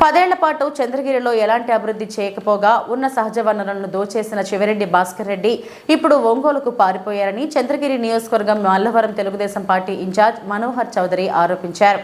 పదేళ్ళ పాటు చంద్రగిరిలో ఎలాంటి అభివృద్ధి చేయకపోగా ఉన్న సహజ వనరులను దోచేసిన చివరెడ్డి భాస్కర్ రెడ్డి ఇప్పుడు ఒంగోలుకు పారిపోయారని చంద్రగిరి నియోజకవర్గం మల్లవరం తెలుగుదేశం పార్టీ ఇన్ఛార్జ్ మనోహర్ చౌదరి ఆరోపించారు.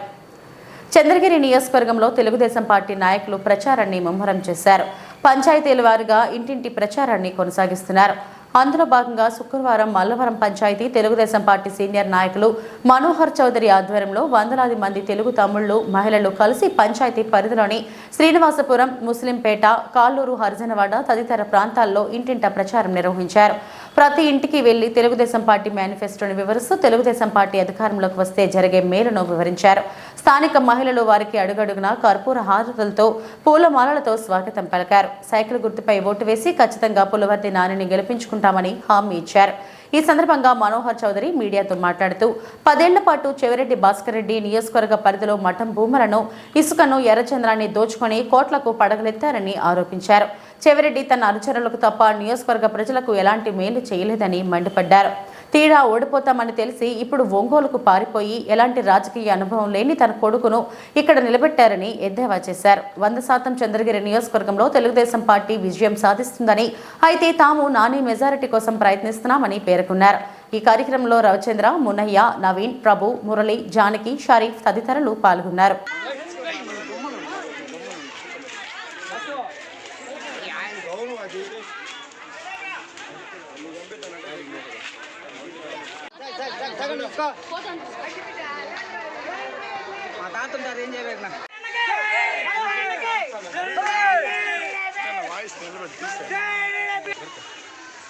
చంద్రగిరి నియోజకవర్గంలో తెలుగుదేశం పార్టీ నాయకులు ప్రచారాన్ని ముమ్మరం చేశారు. పంచాయతీల వారుగా ఇంటింటి ప్రచారాన్ని కొనసాగిస్తున్నారు. అందులో భాగంగా శుక్రవారం మల్లవరం పంచాయతీ తెలుగుదేశం పార్టీ సీనియర్ నాయకులు మనోహర్ చౌదరి ఆధ్వర్యంలో వందలాది మంది తెలుగు తమ్ముళ్ళు మహిళలు కలిసి పంచాయతీ పరిధిలోని శ్రీనివాసపురం ముస్లింపేట కాల్లూరు హరిజనవాడ తదితర ప్రాంతాల్లో ఇంటింట ప్రచారం నిర్వహించారు. ప్రతి ఇంటికి వెళ్ళి తెలుగుదేశం పార్టీ మేనిఫెస్టోని వివరిస్తూ తెలుగుదేశం పార్టీ అధికారంలోకి వస్తే జరిగే మేలును వివరించారు. స్థానిక మహిళలు వారికి అడుగడుగునా కర్పూర హారతులతో పూలమాలలతో స్వాగతం పలికారు. సైకిల్ గుర్తుపై ఓటు వేసి ఖచ్చితంగా పులవర్తి నానిని గెలిపించుకుంటామని హామీ ఇచ్చారు. ఈ సందర్భంగా మనోహర్ చౌదరి మీడియాతో మాట్లాడుతూ పదేళ్ళ పాటు చెవిరెడ్డి భాస్కర్ రెడ్డి నియోజకవర్గ పరిధిలో మఠం భూములను ఇసుకను ఎర్రచంద్రాన్ని దోచుకొని కోట్లకు పడగలెత్తారని ఆరోపించారు. చెవిరెడ్డి తన అనుచరులకు తప్ప నియోజకవర్గ ప్రజలకు ఎలాంటి మేలు చేయలేదని మండిపడ్డారు. తీరా ఓడిపోతామని తెలిసి ఇప్పుడు ఒంగోలుకు పారిపోయి ఎలాంటి రాజకీయ అనుభవం లేని తన కొడుకును ఇక్కడ నిలబెట్టారని ఎద్దేవా చేశారు. వంద శాతం చంద్రగిరి నియోజకవర్గంలో తెలుగుదేశం పార్టీ విజయం సాధిస్తుందని అయితే తాము నాని మెజారిటీ కోసం ప్రయత్నిస్తున్నామని పేర్కొన్నారు. ఈ కార్యక్రమంలో రవిచంద్ర మునయ్య నవీన్ ప్రభు మురళి జానకి షరీఫ్ తదితరులు పాల్గొన్నారు. మా తాత ఉంటారు ఏం చేయలేదు నా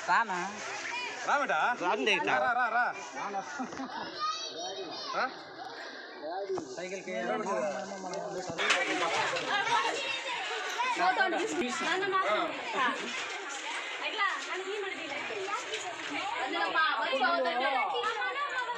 రానా? రామటా? రాండి ఇట్లా. రా రా రా. రవినా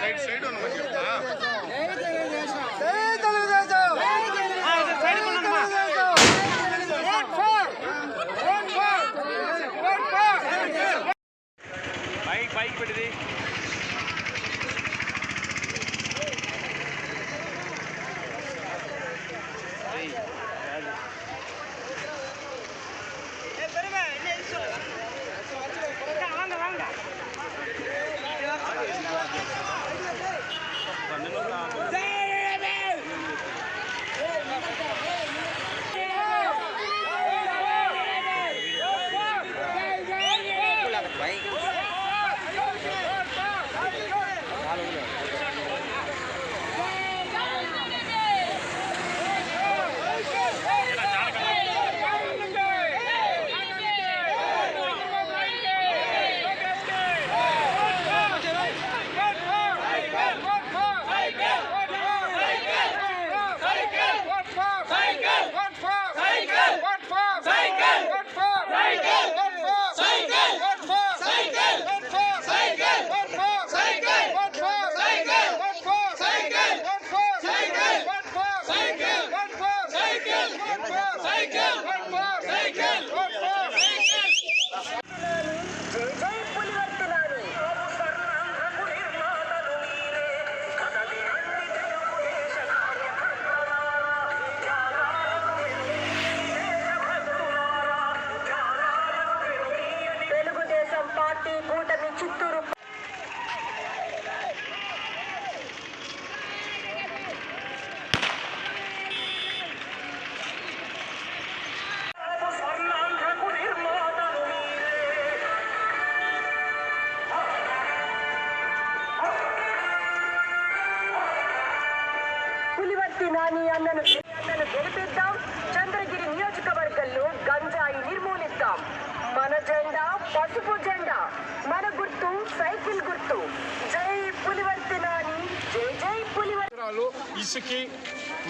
సైడ్ సైడ్ ఉన్నమని మంచిగా Manila. పసుపు జెండా. మన గుర్తు సైకిల్ గుర్తు. జై పులివర్తి నాని జై జై పులివర్తి. ఇసుకి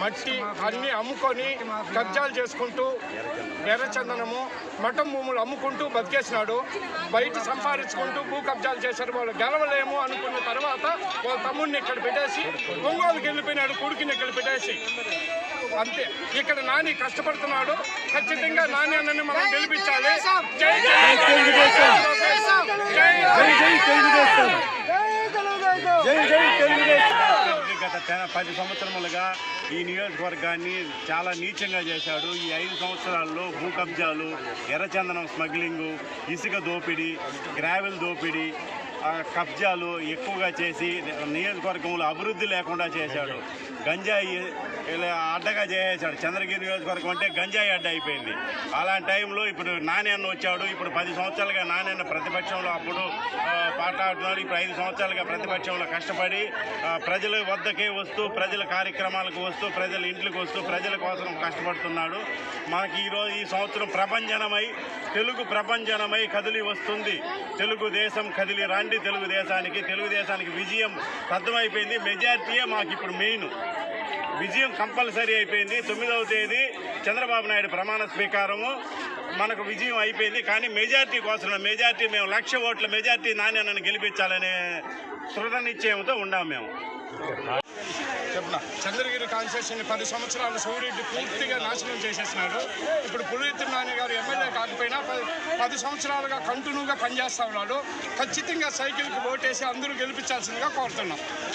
మట్టి అన్ని అమ్ముకొని కబ్జాలు చేసుకుంటూ ఎర్రచందనము మఠం భూములు అమ్ముకుంటూ బతికేసినాడు. బయట సంపాదించుకుంటూ భూ కబ్జాలు చేశారు. వాళ్ళు గెలవలేము అనుకున్న తర్వాత వాళ్ళ తమ్ముడిని ఇక్కడ పెట్టేసి ఒంగోలుకి వెళ్ళిపోయినాడు కొడుకుని ఇక్కడ పెట్టేసి. అంతే. ఇక్కడ నాని కష్టపడుతున్నాడు. ఖచ్చితంగా నాని అన్నని మనం గెలిపించాలి. జై జై తెలుగుదేశం! జై జై గత పది సంవత్సరములుగా ఈ నియోజకవర్గాన్ని చాలా నీచంగా చేశాడు. ఈ ఐదు సంవత్సరాల్లో భూ కబ్జాలు ఎర్రచందనం స్మగ్లింగు ఇసుక దోపిడీ గ్రావెల్ దోపిడీ ఆ, కబ్జాలు ఎక్కువగా చేసి నియోజకవర్గంలో అభివృద్ధి లేకుండా చేశాడు. గంజాయి ఇలా అడ్డగా చేసేసాడు చంద్రగిరి నియోజకవర్గం అంటే గంజాయి అడ్డ అయిపోయింది. అలాంటి టైంలో ఇప్పుడు నాని వచ్చాడు. ఇప్పుడు పది సంవత్సరాలుగా నానేన్న ప్రతిపక్షంలో అప్పుడు పాట పాటాడుతున్నాడు ఇప్పుడు ఐదు సంవత్సరాలుగా ప్రతిపక్షంలో కష్టపడి ప్రజల వద్దకే వస్తూ ప్రజల కార్యక్రమాలకు వస్తూ ప్రజల ఇంట్లకు వస్తూ ప్రజల కోసం కష్టపడుతున్నాడు. మనకి ఈరోజు ఈ సంవత్సరం ప్రపంచనమై తెలుగు ప్రపంచనమై కదిలి వస్తుంది. తెలుగుదేశం కదిలి రండి తెలుగుదేశానికి. తెలుగుదేశానికి విజయం అర్థమైపోయింది మెజార్టీయే మాకు ఇప్పుడు మెయిన్. విజయం కంపల్సరీ అయిపోయింది. తొమ్మిదవ తేదీ చంద్రబాబు నాయుడు ప్రమాణ స్వీకారము. మనకు విజయం అయిపోయింది. కానీ మెజార్టీ కోసం మెజార్టీ మేము లక్ష ఓట్ల మెజార్టీ నాణ్యాన్ని గెలిపించాలనే దృఢ నిశ్చయంతో ఉన్నాం మేము చంద్రగిరి కాన్స్టిట్యూషన్ పది సంవత్సరాలు సూర్యుడు పూర్తిగా నాశనం చేసేసినాడు. ఇప్పుడు పులివెత్తి నాని గారు ఎమ్మెల్యే కాకపోయినా పది సంవత్సరాలుగా కంటిన్యూగా పనిచేస్తా ఉన్నాడు. ఖచ్చితంగా సైకిల్కి ఓటేసి అందరూ గెలిపించాల్సిందిగా కోరుతున్నాం.